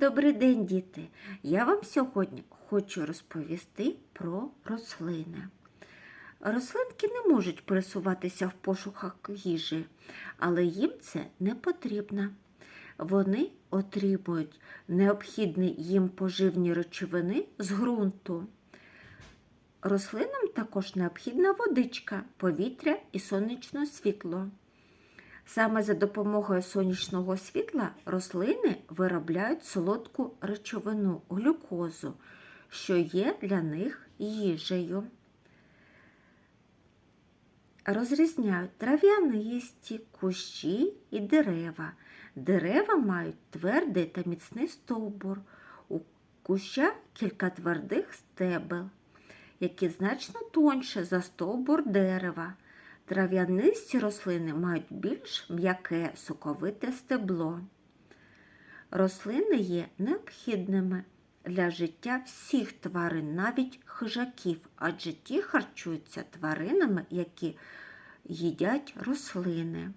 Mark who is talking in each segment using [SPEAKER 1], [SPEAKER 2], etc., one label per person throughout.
[SPEAKER 1] Добрий день, діти! Я вам сьогодні хочу розповісти про рослини. Рослинки не можуть пересуватися в пошуках їжі, але їм це не потрібно. Вони отримують необхідні їм поживні речовини з ґрунту. Рослинам також необхідна водичка, повітря і сонячне світло. Саме за допомогою сонячного світла рослини виробляють солодку речовину глюкозу, що є для них їжею. Розрізняють трав'янисті, кущі і дерева. Дерева мають твердий та міцний стовбур. У куща кілька твердих стебел, які значно тоньше за стовбур дерева. Трав'янисті рослини мають більш м'яке соковите стебло. Рослини є необхідними для життя всіх тварин, навіть хижаків, адже ті харчуються тваринами, які їдять рослини.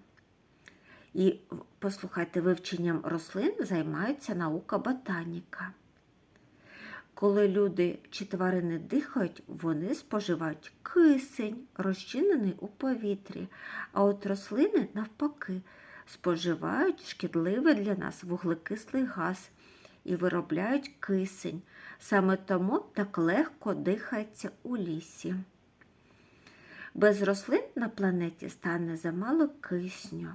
[SPEAKER 1] І послухайте, вивченням рослин займається наука ботаніка. Коли люди чи тварини дихають, вони споживають кисень, розчинений у повітрі, а от рослини, навпаки, споживають шкідливий для нас вуглекислий газ і виробляють кисень. Саме тому так легко дихається у лісі. Без рослин на планеті стане замало кисню.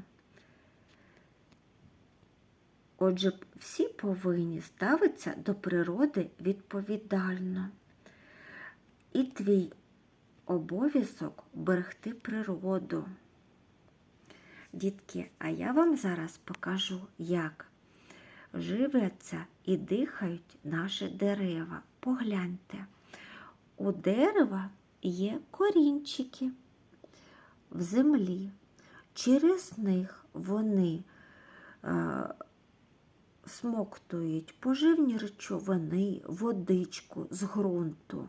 [SPEAKER 1] Отже, всі повинні ставитися до природи відповідально. І твій обов'язок берегти природу. Дітки, а я вам зараз покажу, як живляться і дихають наші дерева. Погляньте, у дерева є корінчики в землі. Через них вони е, смоктують поживні речовини, водичку з ґрунту.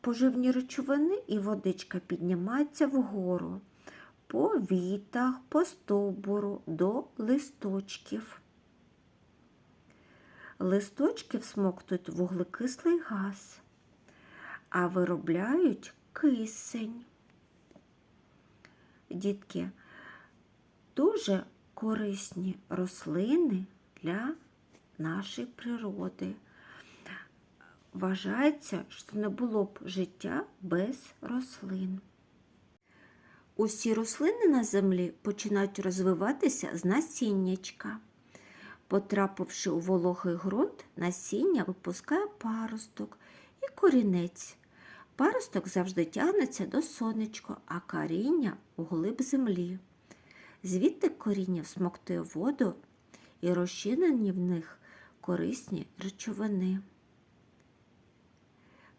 [SPEAKER 1] Поживні речовини і водичка піднімаються вгору по вітах, по стовбуру до листочків. Листочки всмоктують вуглекислий газ, а виробляють кисень. Дітки, дуже корисні рослини для нашої природи. Вважається, що не було б життя без рослин. Усі рослини на землі починають розвиватися з насіннячка. Потрапивши у вологий ґрунт, насіння випускає паросток і корінець. Паросток завжди тягнеться до сонечка, а коріння у глиб землі. Звідти коріння всмоктує воду і розчинені в них корисні речовини.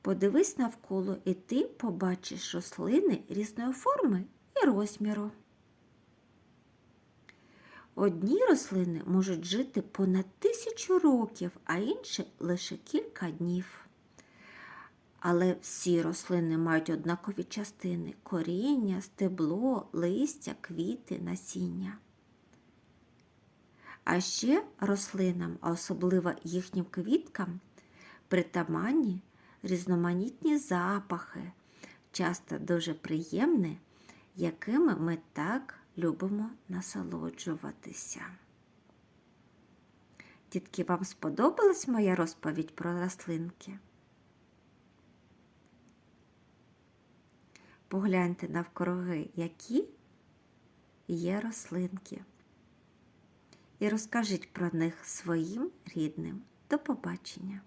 [SPEAKER 1] Подивись навколо, і ти побачиш рослини різної форми і розміру. Одні рослини можуть жити понад тисячу років, а інші лише кілька днів. Але всі рослини мають однакові частини коріння, стебло, листя, квіти, насіння. А ще рослинам, а особливо їхнім квіткам, притаманні різноманітні запахи, часто дуже приємні, якими ми так любимо насолоджуватися. Дітки, вам сподобалась моя розповідь про рослинки? Погляньте навкруги, які є рослинки. І розкажіть про них своїм рідним. До побачення!